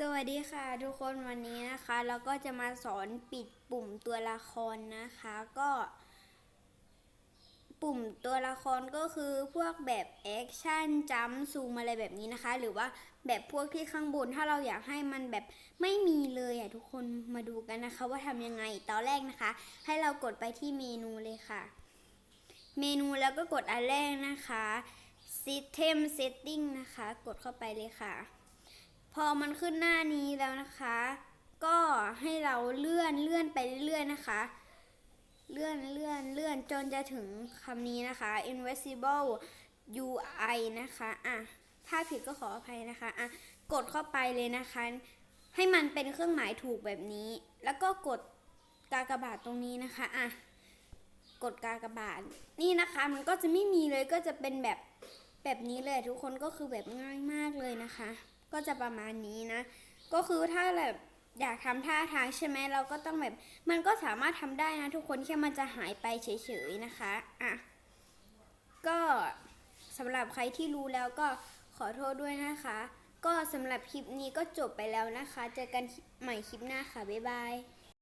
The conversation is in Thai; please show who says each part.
Speaker 1: สวัสดีค่ะทุกคนวันนี้นะคะเราก็จะมาสอนปิดปุ่มตัวละครนะคะก็ ปุ่มตัวละครก็คือพวกแบบแอคชั่นจัมซูมอะไรแบบนี้นะคะ หรือว่าแบบพวกที่ข้างบนถ้าเราอยากให้มันแบบไม่มีเลยอะทุกคนมาดูกันนะคะ ว่าทำยังไงตอนแรกนะคะ ให้เรากดไปที่เมนูเลยค่ะ เมนูแล้วก็กดอันแรกนะคะ System Setting นะคะ กดเข้าไปเลยค่ะ พอมันขึ้นหน้านี้แล้วนะคะ ก็ให้เราเลื่อนเลื่อนไปเรื่อยๆนะคะ เลื่อนเลื่อนเลื่อนจนจะถึงคำนี้นะคะ invisible UI นะคะอะถ้าผิดก็ขออภัยนะคะอะกดเข้าไปเลยนะคะ ให้มันเป็นเครื่องหมายถูกแบบนี้ แล้วก็กดกากบาทตรงนี้นะคะอะกดกากบาทนี่นะคะมันก็จะไม่มีเลยก็จะเป็นแบบแบบนี้เลยทุกคนก็คือแบบง่ายมากเลยนะคะ ก็จะประมาณนี้นะ ก็คือถ้าแบบอยากทำท่าทางใช่ไหมเราก็ต้องแบบ มันก็สามารถทำได้นะทุกคนแค่มันจะหายไปเฉยๆนะคะอะก็สำหรับใครที่รู้แล้วก็ขอโทษด้วยนะคะ ก็สำหรับคลิปนี้ก็จบไปแล้วนะคะ เจอกันใหม่คลิปหน้าค่ะ บ๊ายบาย